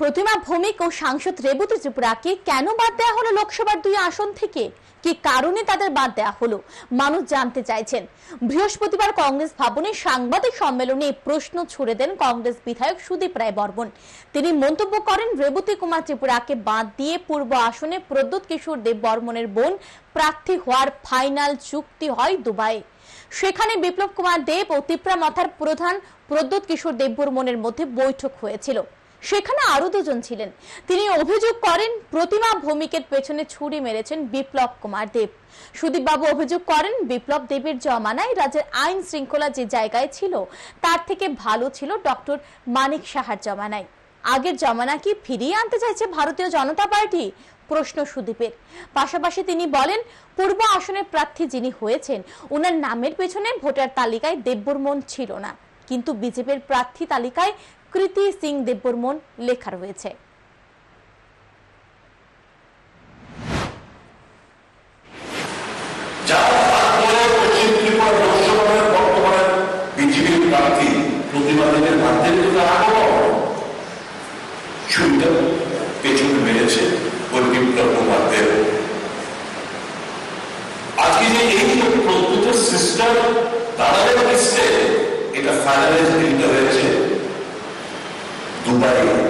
প্রতিমা, ভৌমিক ও সাংসদ রেবতী ত্রিপুরাকে কেন বাদ দেওয়া হলো লোকসভার দুই আসন থেকে? কি কারণে তাদের বাদ দেওয়া হলো? মানুষ জানতে চাইছেন। বৃহস্পতিবার কংগ্রেস ভবনে সাংবাদিক সম্মেলনে প্রশ্ন ছুড়ে দেন কংগ্রেস বিধায়ক সুদীপ রায় বর্মন। তিনি মন্তব্য করেন, রেবতী কুমার ত্রিপুরাকে বাদ দিয়ে পূর্ব আসনে প্রদ্যুৎ কিশোর দেব বর্মনের বোন প্রার্থী হওয়ার ফাইনাল চুক্তি হয় দুবাই। সেখানে বিপ্লব কুমার দেব ও তিপ্রা মাথার প্রধান প্রদ্যুৎ কিশোর দেববর্মনের মধ্যে বৈঠক হয়েছিল। সেখানে আরও দুজন ছিলেন। তিনি অভিযোগ করেন, প্রতিমা ভৌমিকের পেছনে ছুরি মেরেছেন বিপ্লব কুমার দেব। সুদীপ বাবু অভিযোগ করেন, বিপ্লব দেবের জমানায় রাজ্যের আইন শৃঙ্খলা যে জায়গায় ছিল, তার থেকে ভালো ছিল ডক্টর মানিক সাহার জমানায়। আগের জমানা কি ফিরিয়ে আনতে চাইছে ভারতীয় জনতা পার্টি? প্রশ্ন সুদীপের। পাশাপাশি তিনি বলেন, পূর্ব আসনের প্রার্থী যিনি হয়েছেন ওনার নামের পেছনে ভোটার তালিকায় দেববর্মন ছিল না। কিন্তু বিজেপির প্রার্থী তালিকায় কৃতি সিং দেববর্মন লেখা রয়েছে। আজকে যে এই এটা ফাইনালাইজ Dubai